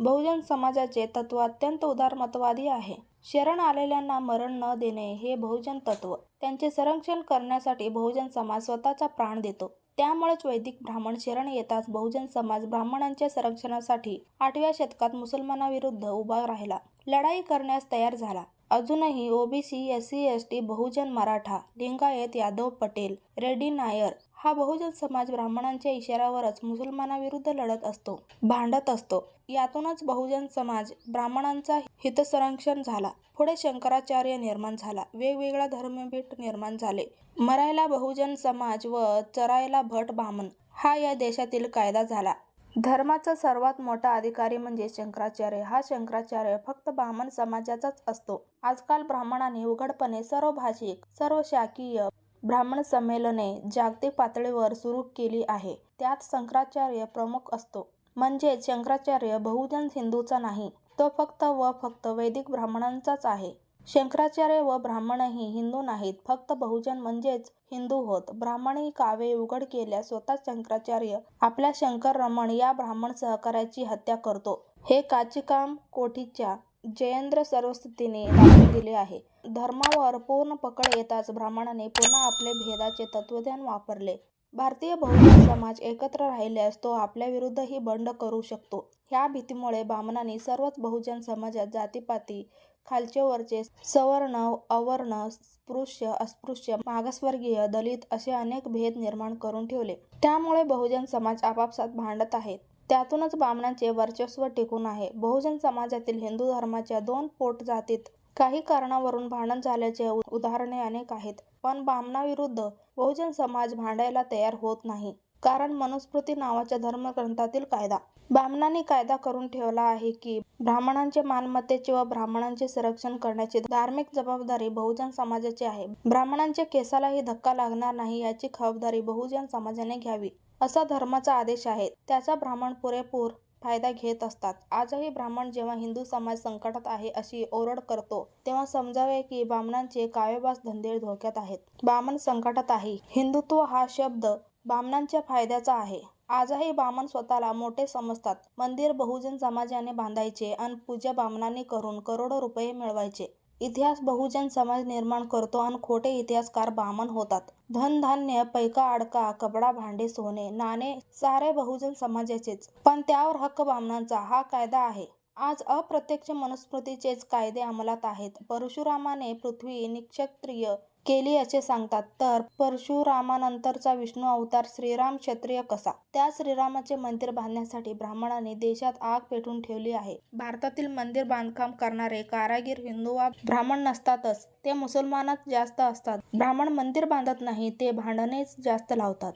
बहुजन समाजाचे तत्व अत्यंत उदारमतवादी आहे. शरण आलेल्यांना मरण न देणे हे बहुजन तत्व. त्यांचे संरक्षण करण्यासाठी बहुजन समाज स्वतःचा प्राण देतो. त्यामुळेच वैदिक ब्राह्मण शरण येताच बहुजन समाज ब्राह्मणांच्या संरक्षणासाठी आठव्या शतकात मुसलमानांविरुद्ध उभा राहिला. लढाई करण्यास तयार झाला. अजूनही ओबीसी, एस टी बहुजन मराठा, लिंगायत, यादव, पटेल, रेड्डी, नायर हा बहुजन समाज ब्राह्मणांच्या इशाऱ्यावरच मुसलमानांविरुद्ध लढत असतो, भांडत असतो. यातूनच बहुजन समाज ब्राह्मणांचा हितसंरक्षण झाला. पुढे शंकराचार्य निर्माण झाला. वेगवेगळ्या धर्मपीठ निर्माण झाले. मरायला बहुजन समाज व चरायला भट ब्राह्मण हा या देशातील कायदा झाला. धर्माचा सर्वात मोठा अधिकारी म्हणजे शंकराचार्य. हा शंकराचार्य फक्त ब्राह्मण समाजाचाच असतो. आजकाल ब्राह्मणांनी उघडपणे सर्व भाषिक, सर्व शाकीय ब्राह्मण संमेलने जागतिक पातळीवर सुरू केली आहे. त्यात शंकराचार्य प्रमुख असतो. म्हणजेच शंकराचार्य बहुजन हिंदूचा नाही, तो फक्त व फक्त वैदिक ब्राह्मणांचाच आहे. शंकराचार्य व ब्राह्मणही हिंदू नाहीत, फक्त बहुजन म्हणजेच हिंदू होत. ब्राह्मणी कावे उघड केल्यास स्वतःच शंकराचार्य आपल्या शंकर रमण या ब्राह्मण सहकाऱ्याची हत्या करतो, हे काचीकाम कोठीच्या जयेंद्र सरस्वतीने दाखवून दिले आहे. धर्मावर पूर्ण पकड येताच ब्राह्मणाने पुन्हा आपले भेदाचे तत्त्वज्ञान वापरले. भारतीय बहुजन समाज एकत्र राहिल्यास तो आपल्याविरुद्धही बंड करू शकतो, ह्या भीतीमुळे ब्राह्मणाने सर्वच बहुजन समाजात जातीपाती, खालचे-वरचे, सवर्ण, अवर्ण, स्पृश्य, अस्पृश्य, मागासवर्गीय, दलित असे अनेक भेद निर्माण करून ठेवले. त्यामुळे बहुजन समाज आपापसात भांडत आहेत. त्यातूनच ब्राह्मणांचे वर्चस्व टिकून आहे. बहुजन समाजातील हिंदू धर्माच्या दोन पोट जातीत काही कारणावरून भांडण झाल्याचे उदाहरणे अनेक आहेत. पण बामणाविरुद्ध बहुजन समाज भांडायला तयार होत नाही. कारण मनुस्मृती नावाच्या धर्मग्रंथातील कायदा. ब्राह्मणांनी कायदा करून ठेवला आहे की ब्राह्मणांच्या मालमत्तेचे व ब्राह्मणांचे संरक्षण करण्याची धार्मिक जबाबदारी बहुजन समाजाची आहे. ब्राह्मणांच्या केसालाही धक्का लागणार नाही याची खबरदारी बहुजन समाजाने घ्यावी, असा धर्माचा आदेश आहे. त्याचा ब्राह्मण पुरेपूर फायदा घेत असतात. आजही ब्राह्मण जेव्हा हिंदू समाज संकटात आहे अशी ओरड करतो, तेव्हा समजावे की ब्राह्मणांचे काव्यवास धंदे धोक्यात आहेत. बामण संकटात आहे. हिंदुत्व हा शब्द बामणांच्या फायद्याचा आहे. आजही बामण स्वतःला मोठे समजतात. मंदिर बहुजन समाजाने बांधायचे आणि पूजा बामणांनी करून करोडो रुपये मिळवायचे. इतिहास बहुजन समाज निर्माण करतो अन खोटे इतिहासकार बामण होतात. धन-धान्य, पैसा-अडका, कपडा, भांडे, सोने, नाणे सारे बहुजन समाजाचेच, पण त्यावर हक्क बामणांचा हा कायदा आहे. आज अप्रत्यक्ष मनुस्मृतीचेच कायदे अंमलात आहेत. परशुरामाने पृथ्वी निक्षत्रिय केली असे सांगतात, तर परशुरामानंतरचा विष्णू अवतार श्रीराम क्षत्रिय कसा? त्या श्रीरामाचे मंदिर बांधण्यासाठी ब्राह्मणांनी देशात आग पेटून ठेवली आहे. भारतातील मंदिर बांधकाम करणारे कारागीर हिंदू वा ब्राह्मण नसतातच, ते मुसलमानच जास्त असतात. ब्राह्मण मंदिर बांधत नाही ते भांडणेच जास्त लावतात.